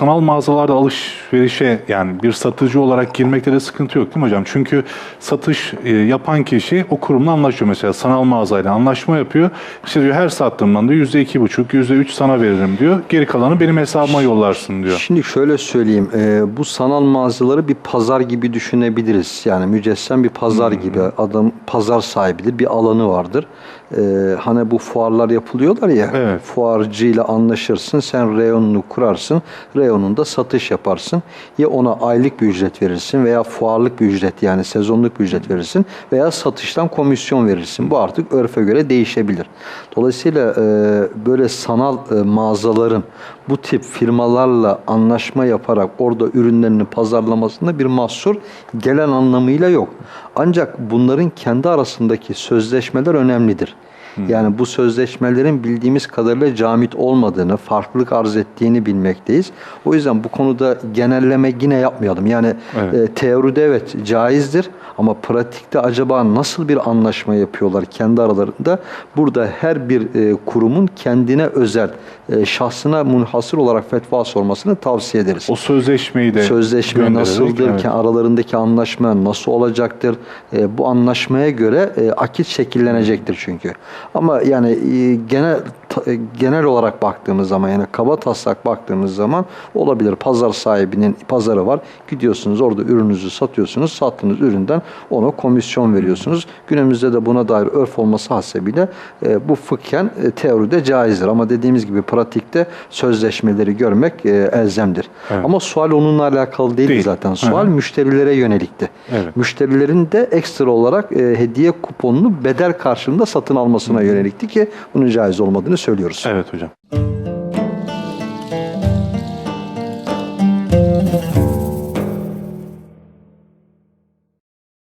sanal mağazalarda alışverişe yani bir satıcı olarak girmekte de sıkıntı yok değil mi hocam? Çünkü satış e, yapan kişi o kurumla anlaşıyor mesela sanal mağazayla anlaşma yapıyor. İşte diyor her sattığımdan da yüzde iki buçuk, yüzde üç sana veririm diyor. Geri kalanı benim hesabıma yollarsın diyor. Şimdi şöyle söyleyeyim. E, bu sanal mağazaları bir pazar gibi düşünebiliriz. Yani mücessem bir pazar hmm. gibi. Adam pazar sahibidir. Bir alanı vardır. E, hani bu fuarlar yapılıyorlar ya, Evet. fuarcıyla anlaşırsın, sen reyonunu kurarsın, reyonunda satış yaparsın. Ya ona aylık bir ücret verirsin veya fuarlık bir ücret yani sezonluk bir ücret verirsin veya satıştan komisyon verirsin. Bu artık örfe göre değişebilir. Dolayısıyla e, böyle sanal e, mağazaların bu tip firmalarla anlaşma yaparak orada ürünlerini pazarlamasında bir mahsur gelen anlamıyla yok. Ancak bunların kendi arasındaki sözleşmeler önemlidir. Yani bu sözleşmelerin bildiğimiz kadarıyla camit olmadığını, farklılık arz ettiğini bilmekteyiz. O yüzden bu konuda genelleme yine yapmayalım. Yani Evet. e, teoride evet caizdir ama pratikte acaba nasıl bir anlaşma yapıyorlar kendi aralarında? Burada her bir e, kurumun kendine özel, e, şahsına munhasır olarak fetva sormasını tavsiye ederiz. O sözleşmeyi de Sözleşme nasıldır, evet. ki aralarındaki anlaşma nasıl olacaktır? E, bu anlaşmaya göre e, akit şekillenecektir çünkü. Ama yani e, genel e, genel olarak baktığımız zaman yani kaba taslak baktığımız zaman olabilir. Pazar sahibinin pazarı var. Gidiyorsunuz orada ürününüzü satıyorsunuz. Sattığınız üründen ona komisyon veriyorsunuz. Günümüzde de buna dair örf olması hasebiyle e, bu fıkhen e, teoride caizdir. Ama dediğimiz gibi pratikte sözleşmeleri görmek e, elzemdir. Evet. Ama sual onunla alakalı değil, Değil. zaten. Sual hı. müşterilere yönelikti. Evet. Müşterilerin de ekstra olarak e, hediye kuponunu bedel karşılığında satın olmasına yönelikti ki bunun caiz olmadığını söylüyoruz. Evet hocam.